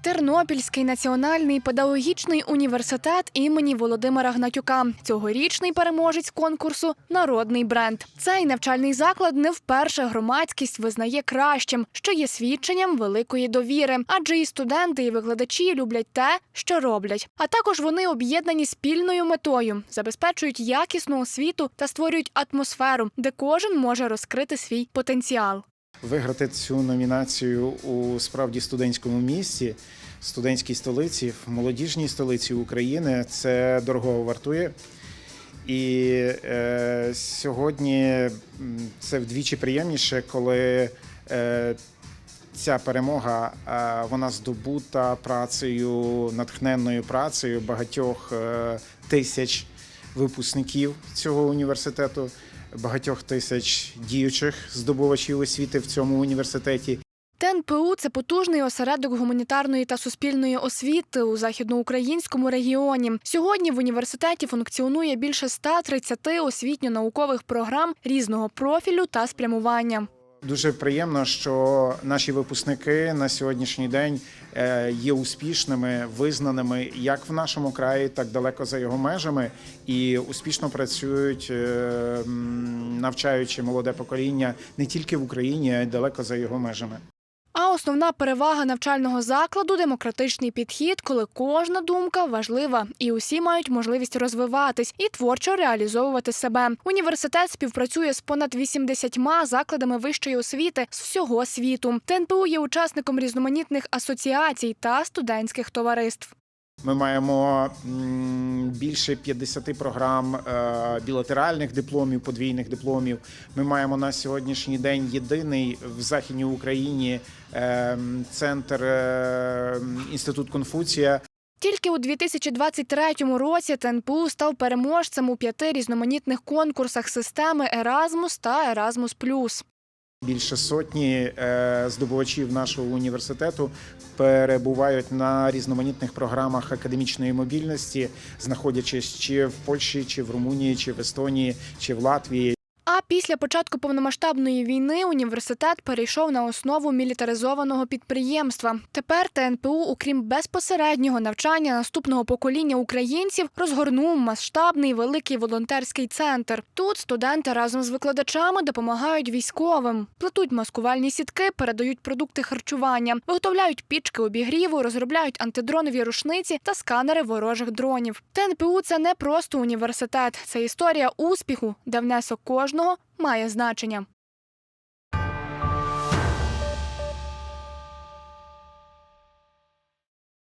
Тернопільський національний педагогічний університет імені Володимира Гнатюка. Цьогорічний переможець конкурсу Народний бренд. Цей навчальний заклад не вперше громадськість визнає кращим, що є свідченням великої довіри. Адже і студенти, і викладачі люблять те, що роблять. А також вони об'єднані спільною метою, забезпечують якісну освіту та створюють атмосферу, де кожен може розкрити свій потенціал. Виграти цю номінацію у справді студентському місті, студентській столиці, в молодіжній столиці України це дорого вартує. І е, сьогодні це вдвічі приємніше, коли е, ця перемога е, вона здобута працею, натхненною працею багатьох е, тисяч випускників цього університету, багатьох тисяч діючих здобувачів освіти в цьому університеті. ТНПУ це потужний осередок гуманітарної та суспільної освіти у західноукраїнському регіоні. Сьогодні в університеті функціонує більше 130 освітньо-наукових програм різного профілю та спрямування. Дуже приємно, що наші випускники на сьогоднішній день е, є успішними, визнаними як в нашому краї, так далеко за його межами, і успішно працюють, е, навчаючи молоде покоління не тільки в Україні, а й далеко за його межами. Основна перевага навчального закладу демократичний підхід, коли кожна думка важлива, і усі мають можливість розвиватись і творчо реалізовувати себе. Університет співпрацює з понад 80 закладами вищої освіти з всього світу. ТНПУ є учасником різноманітних асоціацій та студентських товариств. Ми маємо більше 50 програм е, білатеральних дипломів, подвійних дипломів. Ми маємо на сьогоднішній день єдиний в західній Україні е, центр е, інститут Конфуція. Тільки у 2023 році ТНПУ став переможцем у п'яти різноманітних конкурсах системи Еразмус та Еразмус Плюс. Більше сотні е, здобувачів нашого університету перебувають на різноманітних програмах академічної мобільності, знаходячись чи в Польщі, чи в Румунії, чи в Естонії, чи в Латвії. Після початку повномасштабної війни університет перейшов на основу мілітаризованого підприємства. Тепер ТНПУ, окрім безпосереднього навчання наступного покоління українців, розгорнув масштабний великий волонтерський центр. Тут студенти разом з викладачами допомагають військовим, плетуть маскувальні сітки, передають продукти харчування, виготовляють пічки обігріву, розробляють антидронові рушниці та сканери ворожих дронів. ТНПУ це не просто університет, це історія успіху, де внесок кожного має значення.